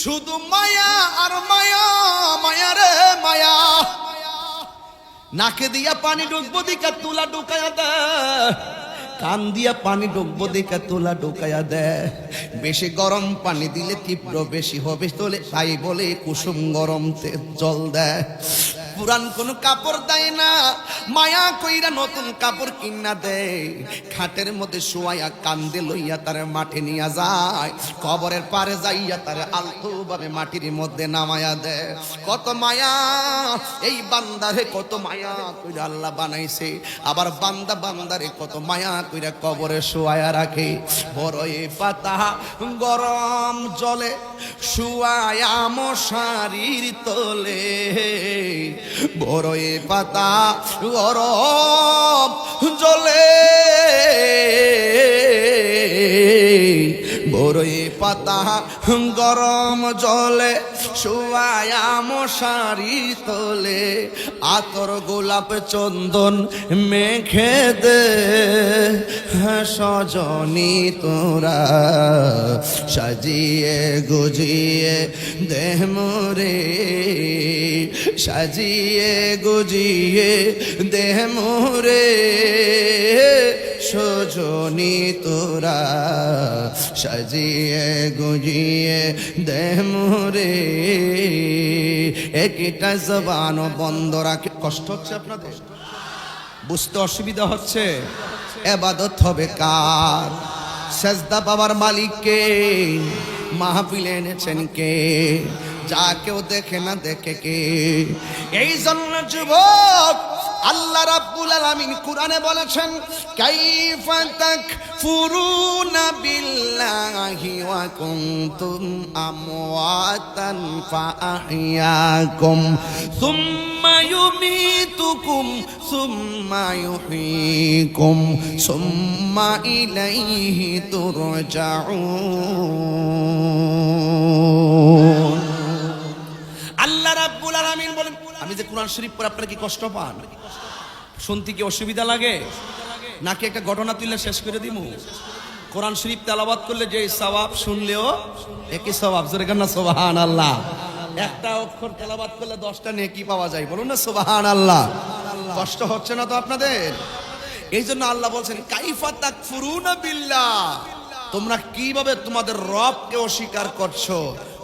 শুধু মায়া আর মায়া মায়া রে মায়া। নাকে দিয়া পানি ঢুকবো, দিকে তুলা ঢুকায় দে। কান দিয়া পানি ঢুকবো, দিকে তুলা ঢুকাইয়া দে। বেশি গরম পানি দিলে তীব্র বেশি হবে তোলে তাই বলে কুসুম গরম জল দেয় পুরান কোন কাপড় দেয় না। মায়া কইরা নতুন কাপড় কিনা দেয়। খাটের মধ্যে শুয়াইয়া কান্দে লইয়া তার মাঠে নিয়া যায়। কবরের পারে যাইয়া তার আলতো ভাবে মাটির মধ্যে নামায়া দেয়। কত মায়া, এই বান্দারে কত মায়া কইরা আল্লাহ বানাইছে। আবার বান্দা বান্দারে কত মায়া কইরা কবরে শুয়ায়া রাখে। বড়ই পাতা গরম জলে শুয়ায়া মশারির তোলে। বড়ই পাতা গরম জলে পাতা গরম জলে, শুয়ায়া মশারি তোলে। আতর গোলাপ চন্দন মেখে দে হ্যাঁ সজনী তোরা। সাজিয়ে গুজিয়ে দেহ মোরে, সাজিয়ে গুজিয়ে দেহ মোরে। সজনী তোরা সাজিয়ে গুজিয়ে দেহ মোরে। একটা জবান বন্ধ রাখে। কষ্ট হচ্ছে আপনাদের? বুঝতে অসুবিধা হচ্ছে? এবাদত হবে কার? সেজদা বাবার মালিককে। মাহফিলে এনেছেন কে? যা কেউ দেখে না দেখে কে? এই জন্য যুবক, আল্লাহ রাব্বুল আলামিন কোরআনে বলেছেন, কাইফা তাকফুরুনা বিল্লাহি ওয়া কুনতুম আমওয়াতান ফাআহইয়াকুম সুম্মা ইউমিতুকুম, সুম্মা ইউহয়িকুম সুম্মা ইলাইহি তুরজাউন। আল্লাহ রাব্বুল আলামিন বলেন, আমি যে কোরআন শরীফ পড়ে আপনারা কি কষ্ট পান? শুনতে কি অসুবিধা লাগে? নাকি একটা ঘটনা তুললে শেষ করে দিমু? কোরআন শরীফ তেলাবাদ করলে যে সওয়াব শুনলেও একই সওয়াব। জোরে কেন সুবহান আল্লাহ একটা অক্ষর তেলাবাদ করলে দশটা নেকি পাওয়া যায়। বলুন না সুবহান আল্লাহ কষ্ট হচ্ছে না তো আপনাদের? এই জন্য আল্লাহ বলছেন, কাইফা তাকফুরুনা বিল্লাহ। তোমরা কীভাবে তোমাদের রবকে অস্বীকার করছ?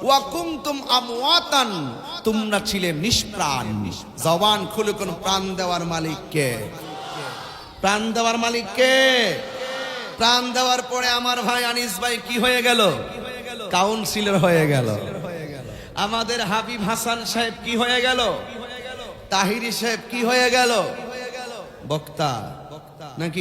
ওয়াকুমতুম আমওয়াতান, তোমরা ছিলে নিষ্প্রাণ। জবান খুলে কোন প্রাণ দেওয়ার মালিককে প্রাণ দেওয়ার মালিককে প্রাণ দেওয়ার পরে আমার ভাই আনিস ভাই কি হয়ে গেল? কাউন্সিলর হয়ে গেল। আমাদের হাবিব হাসান সাহেব কি হয়ে গেল? তাহিরি সাহেব কি হয়ে গেল? বক্তা। নাকি